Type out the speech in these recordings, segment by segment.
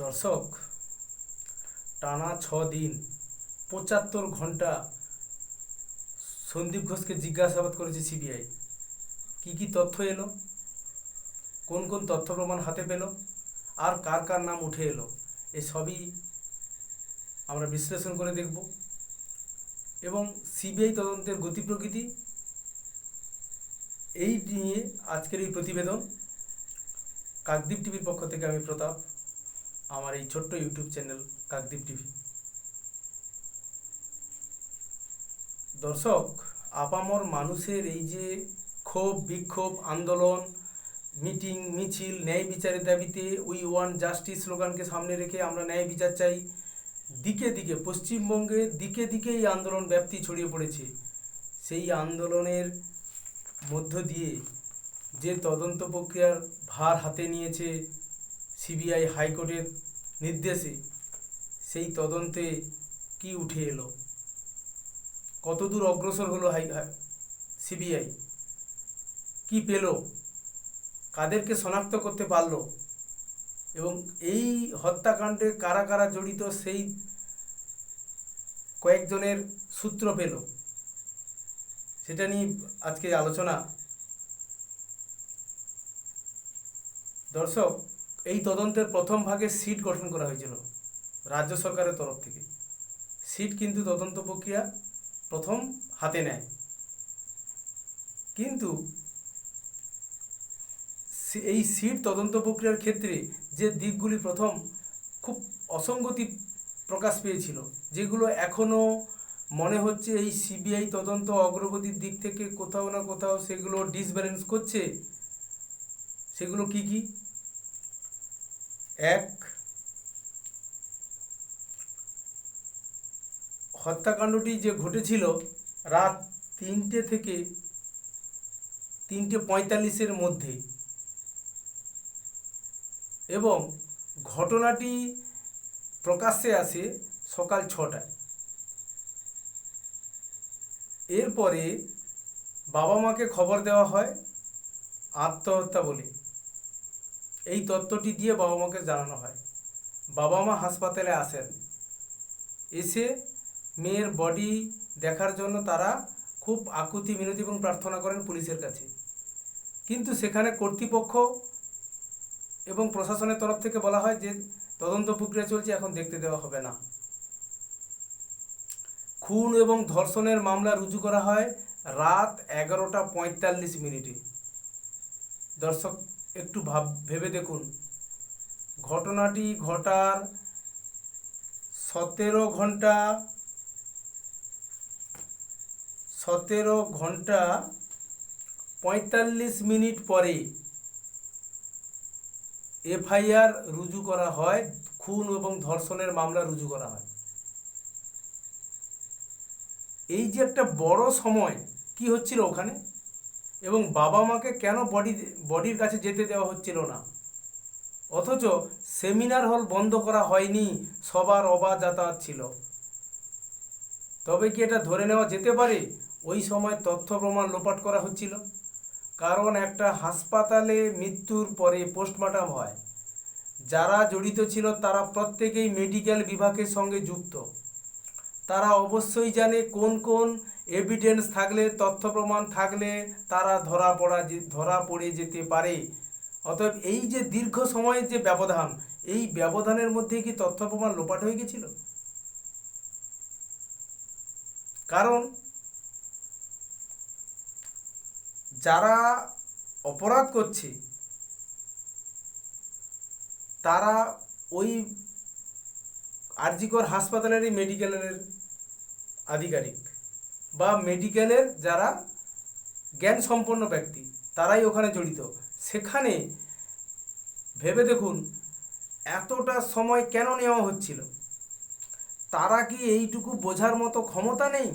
দর্শক, টানা ছ দিন, পঁচাত্তর ঘণ্টা সন্দীপ ঘোষকে জিজ্ঞাসাবাদ করেছে সিবিআই। কি কি তথ্য এলো? কোন কোন তথ্য প্রমাণ হাতে পেল? আর কার কার নাম উঠে এলো? এ সবই আমরা বিশ্লেষণ করে দেখব। এবং সিবিআই তদন্তের গতি প্রকৃতি, এই নিয়ে আজকের এই প্রতিবেদন কাকদ্বীপ টিভির পক্ষ থেকে আমি প্রতাপ। আমার এই ছোট্ট ইউটিউব চ্যানেল কাকদ্বীপ টিভি। দর্শক, আপামর মানুষের এই যে ক্ষোভ, বিক্ষোভ, আন্দোলন, মিটিং, মিছিল, ন্যায় বিচারের দাবিতে উই ওয়ান জাস্টিস স্লোগানকে সামনে রেখে আমরা ন্যায় বিচার চাই, দিকে দিকে, পশ্চিমবঙ্গে দিকে দিকে এই আন্দোলন ব্যাপ্তি ছড়িয়ে পড়েছে। সেই আন্দোলনের মধ্য দিয়ে যে তদন্ত প্রক্রিয়ার ভার হাতে নিয়েছে সিবিআই হাইকোর্টের নির্দেশে সেই তদন্তে কি উঠে এলো? কতদূর অগ্রসর হলো হাই সিবিআই? কি পেল? কাদেরকে শনাক্ত করতে পারল? এবং এই হত্যাকাণ্ডে কারা কারা জড়িত সেই কয়েকজনের সূত্র পেল? সেটা নিয়ে আজকে আলোচনা। দর্শক এই তদন্তের প্রথম ভাগে সিট গঠন করা হয়েছিল, রাজ্য সরকারের তরফ থেকে। সিট কিন্তু তদন্ত প্রক্রিয়া প্রথম হাতে নেয়। কিন্তু এই সিট তদন্ত প্রক্রিয়ার ক্ষেত্রে যে দিকগুলি প্রথম খুব অসঙ্গতি প্রকাশ পেয়েছিল, যেগুলো এখনও মনে হচ্ছে এই সিবিআই তদন্ত অগ্রগতির দিক থেকে কোথাও না কোথাও সেগুলো ডিসব্যালেন্স করছে, সেগুলো কি কি? এক হত্যাকাণ্ডটি যে ঘটেছিল রাত তিনটে থেকে তিনটে পঁয়তাল্লিশের মধ্যে এবং ঘটনাটি প্রকাশ্যে আসে সকাল ছটায়। এরপরে বাবা মাকে খবর দেওয়া হয় আত্মহত্যা বলে। এই তত্ত্বটি দিয়ে বাবা মাকে জানানো হয়। বাবা মা হাসপাতালে আসেন। এসে মেয়ের বডি দেখার জন্য তারা খুব আকুতি, মিনতি এবং প্রার্থনা করেন পুলিশের কাছে। কিন্তু সেখানে কর্তৃপক্ষ এবং প্রশাসনের তরফ থেকে বলা হয় যে, তদন্ত প্রক্রিয়া চলছে, এখন দেখতে দেওয়া হবে না। খুন এবং ধর্ষণের মামলা রুজু করা হয় রাত এগারোটা পঁয়তাল্লিশ মিনিটে। দর্শক একটু ভাব, ভেবে দেখুন। ঘটনাটি ঘটার সতেরো ঘণ্টা সতেরো ঘণ্টা পঁয়তাল্লিশ মিনিট পরে এফআইআর রুজু করা হয়, খুন এবং ধর্ষণের মামলা রুজু করা হয়। এই যে একটা বড় সময়, কি হচ্ছিল ওখানে? এবং বাবা মাকে কেন বডি বডির কাছে যেতে দেওয়া হচ্ছিল না? অথচ সেমিনার হল বন্ধ করা হয়নি, সবার অবাধ যাতায়াত ছিল। তবে কি এটা ধরে নেওয়া যেতে পারে? ওই সময় তথ্য প্রমাণ লোপাট করা হচ্ছিল। কারণ একটা হাসপাতালে মৃত্যুর পরে পোস্টমর্টম হয়। যারা জড়িত ছিল তারা প্রত্যেকেই মেডিকেল বিভাগের সঙ্গে যুক্ত। তারা অবশ্যই জানে কোন কোন এভিডেন্স থাকলে, তথ্য প্রমাণ থাকলে তারা ধরা পড়া ধরা পড়ে যেতে পারে। অতএব এই যে দীর্ঘ সময়ের যে ব্যবধান, এই ব্যবধানের মধ্যে কি তথ্য প্রমাণ লোপাট হয়ে গেছিল? কারণ যারা অপরাধ করছে, তারা ওই আরজিকর হাসপাতালেরই মেডিকেলের আধিকারিক বা মেডিকেলের যারা জ্ঞান সম্পন্ন ব্যক্তি, তারাই ওখানে জড়িত। সেখানে ভেবে দেখুন এতটা সময় কেন নেওয়া হচ্ছিল? তারা কি এইটুকু বোঝার মতো ক্ষমতা নেই?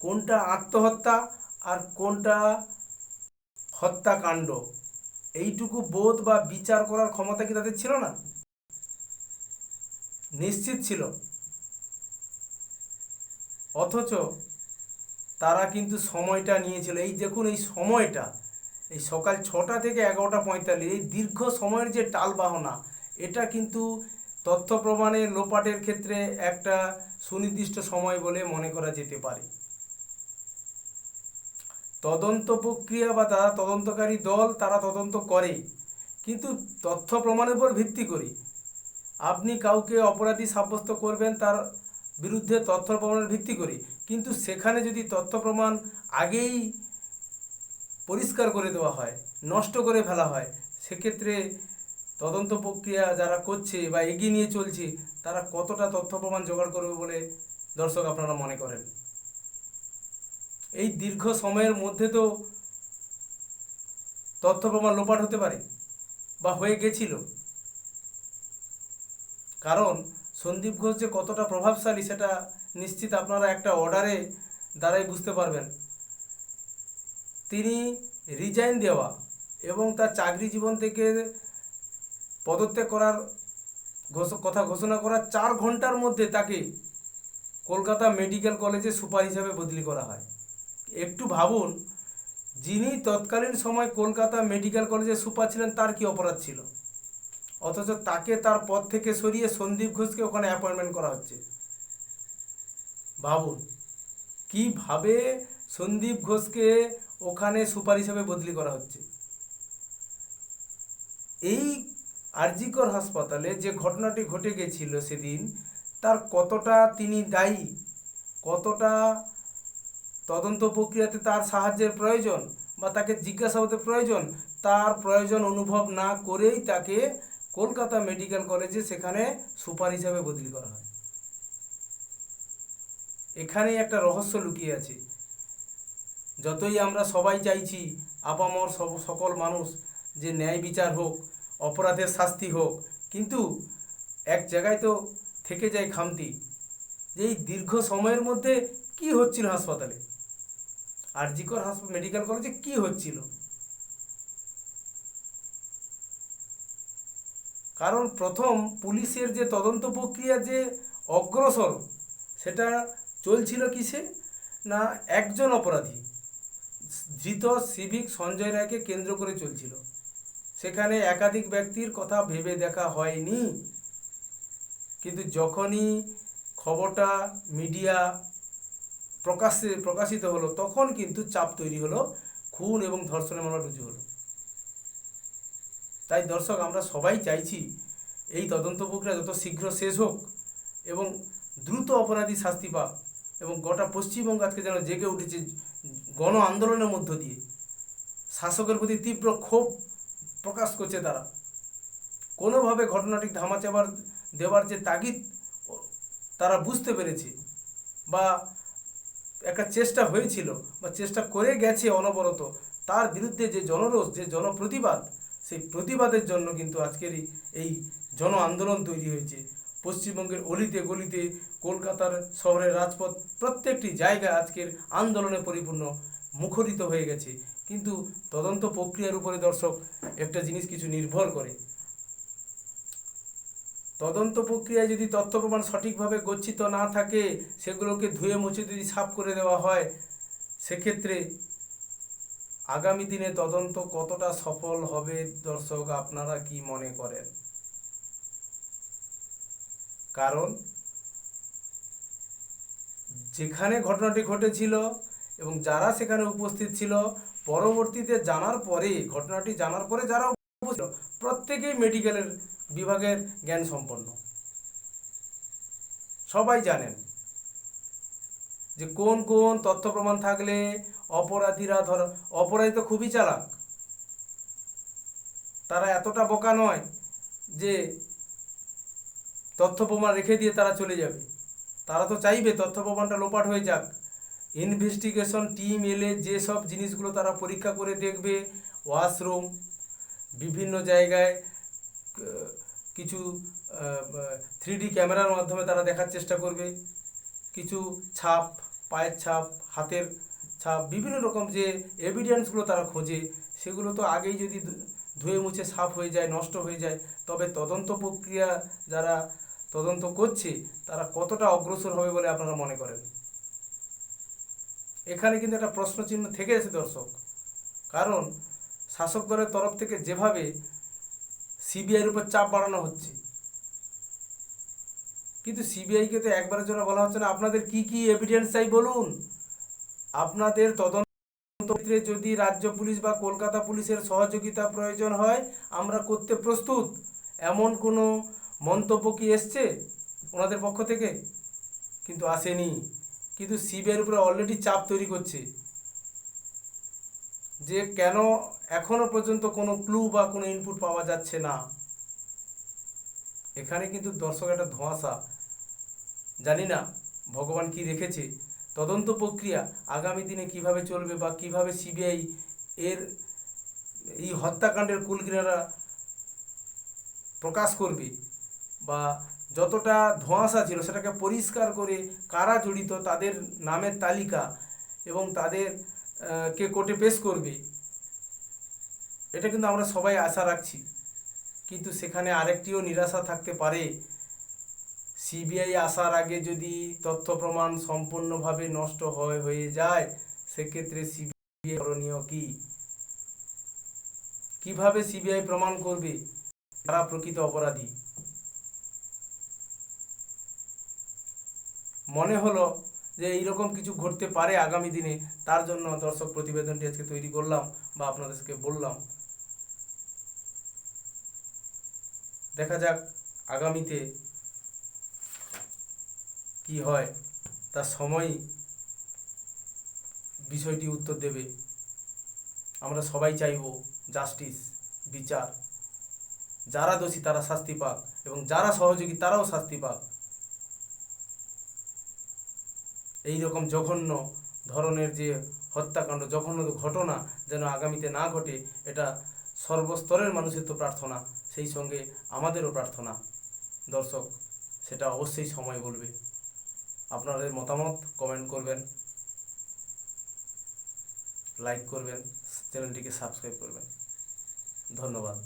কোনটা আত্মহত্যা আর কোনটা হত্যাকাণ্ড? এইটুকু বোধ বা বিচার করার ক্ষমতা কি তাদের ছিল না? নিশ্চিত ছিল। অথচ তারা কিন্তু সময়টা নিয়েছিল। এই দেখুন, এই সময়টা, এই সকাল ছটা থেকে এগারোটা পঁয়তাল্লিশ, এই দীর্ঘ সময়ের যে টালবাহনা এটা কিন্তু তথ্য প্রমাণে লোপাটের ক্ষেত্রে একটা সুনির্দিষ্ট সময় বলে মনে করা যেতে পারে। তদন্ত প্রক্রিয়া বা তারা তদন্তকারী দল, তারা তদন্ত করে। কিন্তু তথ্য প্রমাণের উপর ভিত্তি করে আপনি কাউকে অপরাধী সাব্যস্ত করবেন তার বিরুদ্ধে তথ্য প্রমাণের ভিত্তি করে। কিন্তু সেখানে যদি তথ্য প্রমাণ আগেই পরিষ্কার করে দেওয়া হয়, নষ্ট করে ফেলা হয়, সেক্ষেত্রে তদন্ত প্রক্রিয়া যারা করছে বা এগিয়ে নিয়ে চলছে, তারা কতটা তথ্য প্রমাণ জোগাড় করবে বলে দর্শক আপনারা মনে করেন? এই দীর্ঘ সময়ের মধ্যে তো তথ্য প্রমাণ লোপাট হতে পারে বা হয়ে গেছিল। কারণ সন্দীপ ঘোষ যে কতটা প্রভাবশালী সেটা নিশ্চিত আপনারা একটা অর্ডারে দ্বারাই বুঝতে পারবেন। তিনি রিজাইন দেওয়া এবং তার চাকরি জীবন থেকে পদত্যাগ করার কথা ঘোষণা করার চার ঘণ্টার মধ্যে তাকে কলকাতা মেডিকেল কলেজে সুপার হিসাবে বদলি করা হয়। একটু ভাবুন, যিনি তৎকালীন সময় কলকাতা মেডিকেল কলেজে সুপার ছিলেন তার কি অপরাধ ছিল? অথচ তাকে তার পদ থেকে সরিয়ে সন্দীপ ঘোষকে ওখানে অ্যাপয়েন্টমেন্ট করা হচ্ছে। ভাবুন, কীভাবে সন্দীপ ঘোষকে ওখানে সুপার হিসাবে বদলি করা হচ্ছে? এই আরজিকর হাসপাতালে যে ঘটনাটি ঘটে গেছিল সেদিন, তার কতটা তিনি দায়ী, কতটা তদন্ত প্রক্রিয়াতে তার সাহায্যের প্রয়োজন বা তাকে জিজ্ঞাসাবাদের প্রয়োজন, তার প্রয়োজন অনুভব না করেই তাকে কলকাতা মেডিকেল কলেজে সেখানে সুপার হিসাবে বদলি করা হয়। এখানেই একটা রহস্য লুকিয়ে আছে। যতই আমরা সবাই চাইছি, আপামর সব, সকল মানুষ যে ন্যায় বিচার হোক, অপরাধের শাস্তি হোক, কিন্তু এক জায়গায় তো থেকে যায় খামতি যে এই দীর্ঘ সময়ের মধ্যে কি হচ্ছিল হাসপাতালে? আর আরজিকর হাসপাতাল মেডিকেল কলেজে কি হচ্ছিল? কারণ প্রথম পুলিশের যে তদন্ত প্রক্রিয়া যে অগ্রসর, সেটা চলছিল কিসে? না একজন অপরাধী, ধৃত সিভিক সঞ্জয় রায়কে কেন্দ্র করে চলছিল। সেখানে একাধিক ব্যক্তির কথা ভেবে দেখা হয়নি। কিন্তু যখনই খবরটা মিডিয়া প্রকাশ্যে প্রকাশিত হলো, তখন কিন্তু চাপ তৈরি হলো, খুন এবং ধর্ষণের মামলা রুজু হলো। তাই দর্শক, আমরা সবাই চাইছি এই তদন্ত প্রক্রিয়া যত শীঘ্র শেষ হোক এবং দ্রুত অপরাধী শাস্তি পাক এবং গোটা পশ্চিমবঙ্গ আজকে যেন জেগে উঠেছে গণ আন্দোলনের মধ্য দিয়ে। শাসকের প্রতি তীব্র ক্ষোভ প্রকাশ করছে তারা। কোনোভাবে ঘটনাটি ধামাচাবার দেওয়ার যে তাগিদ তারা বুঝতে পেরেছে বা একটা চেষ্টা হয়েছিল বা চেষ্টা করে গেছে অনবরত, তার বিরুদ্ধে যে জনরোষ, যে জনপ্রতিবাদ সেই প্রতিবাদের জন্য কিন্তু আজকের এই- জন আন্দোলন তৈরি হয়েছে। পশ্চিমবঙ্গের অলিতে গলিতে কলকাতার শহরের রাজপথ প্রত্যেকটি জায়গা আজকের আন্দোলনে পরিপূর্ণ মুখরিত হয়ে গেছে। কিন্তু তদন্ত প্রক্রিয়ার উপরে দর্শক একটা জিনিস কিছু নির্ভর করে। তদন্ত প্রক্রিয়ায় যদি তথ্য প্রমাণ সঠিকভাবে গচ্ছিত না থাকে, সেগুলোকে ধুয়ে মুছে যদি সাফ করে দেওয়া হয়, সেক্ষেত্রে আগামী দিনে তদন্ত কতটা সফল হবে, দর্শক, আপনারা কি মনে করেন? কারণ, যেখানে ঘটনাটি ঘটেছিল এবং যারা সেখানে উপস্থিত ছিল, পরবর্তীতে জানার পরে, ঘটনাটি জানার পরে যারা উপস্থিত প্রত্যেকেই মেডিকেলের বিভাগের জ্ঞান সম্পন্ন। সবাই জানেন। যে কোন কোন তথ্য প্রমাণ থাকলে অপরাধীরা ধর, অপরাধী তো খুবই চালাক। তারা এতটা বোকা নয় যে তথ্য প্রমাণ রেখে দিয়ে তারা চলে যাবে। তারা তো চাইবে তথ্য প্রমাণটা লোপাট হয়ে যাক। ইনভেস্টিগেশন টিম এলে যেসব জিনিসগুলো তারা পরীক্ষা করে দেখবে, ওয়াশরুম, বিভিন্ন জায়গায় কিছু থ্রি ক্যামেরার মাধ্যমে তারা দেখার চেষ্টা করবে, কিছু ছাপ পায়ের ছাপ, হাতের ছাপ, বিভিন্ন রকম যে এভিডেন্সগুলো তারা খোঁজে, সেগুলো তো আগেই যদি ধুয়ে মুছে সাফ হয়ে যায়, নষ্ট হয়ে যায়, তবে তদন্ত প্রক্রিয়া যারা তদন্ত করছে, তারা কতটা অগ্রসর হবে বলে আপনারা মনে করেন? এখানে কিন্তু একটা প্রশ্নচিহ্ন থেকে আছে দর্শক। কারণ শাসক দলের তরফ থেকে যেভাবে সিবিআইয়ের উপর চাপ বাড়ানো হচ্ছে কিন্তু সিবিআইকে তো একবারের জন্য বলা হচ্ছে না। আপনাদের কি কি এভিডেন্স চাই বলুন? আপনাদের তদন্ত যদি রাজ্য পুলিশ বা কলকাতা পুলিশের সহযোগিতা প্রয়োজন হয়, আমরা করতে প্রস্তুত। এমন কোনো মন্তব্য কি এসছে ওনাদের পক্ষ থেকে? কিন্তু আসেনি। কিন্তু সিবিআইয়ের উপরে অলরেডি চাপ তৈরি করছে। যে কেন এখনও পর্যন্ত কোনো ক্লু বা কোনো ইনপুট পাওয়া যাচ্ছে না। এখানে কিন্তু দর্শক একটা ধোঁয়াশা। জানি না, ভগবান কি রেখেছে। তদন্ত প্রক্রিয়া আগামী দিনে কীভাবে চলবে বা কীভাবে সিবিআই এর এই হত্যাকাণ্ডের কুলকিনারা প্রকাশ করবে বা যতটা ধোঁয়াশা ছিল সেটাকে পরিষ্কার করে কারা জড়িত, তাদের নামের তালিকা এবং তাদের কে কোর্টে পেশ করবে, এটা কিন্তু আমরা সবাই আশা রাখছি। কিন্তু সেখানে আরেকটিও নিরাশা থাকতে পারে। সিবিআই আসার আগে যদি তথ্য প্রমাণ সম্পূর্ণভাবে নষ্ট হয়, হয়ে যায়, সেক্ষেত্রে সিবিআই করণীয় কি? কীভাবে সিবিআই প্রমাণ করবে? তারা প্রকৃত অপরাধী। মনে হলো যে এইরকম কিছু ঘটতে পারে আগামী দিনে, তার জন্য দর্শক প্রতিবেদনটি আজকে তৈরি করলাম বা আপনাদেরকে বললাম। দেখা যাক আগামীতে কি হয়, তার সময়ই বিষয়টি উত্তর দেবে। আমরা সবাই চাইব জাস্টিস বিচার। যারা দোষী তারা শাস্তি পাক এবং যারা সহযোগী তারাও শাস্তি পাক। এই রকম জঘন্য ধরনের যে হত্যাকাণ্ড, জঘন্য ঘটনা যেন আগামীতে না ঘটে, এটা সর্বস্তরের মানুষের তো প্রার্থনা, সেই সঙ্গে আমাদেরও প্রার্থনা। দর্শক, সেটা অবশ্যই সময় বলবে। আপনাদের মতামত কমেন্ট করবেন লাইক করবেন চ্যানেলটিকে সাবস্ক্রাইব করবেন। ধন্যবাদ।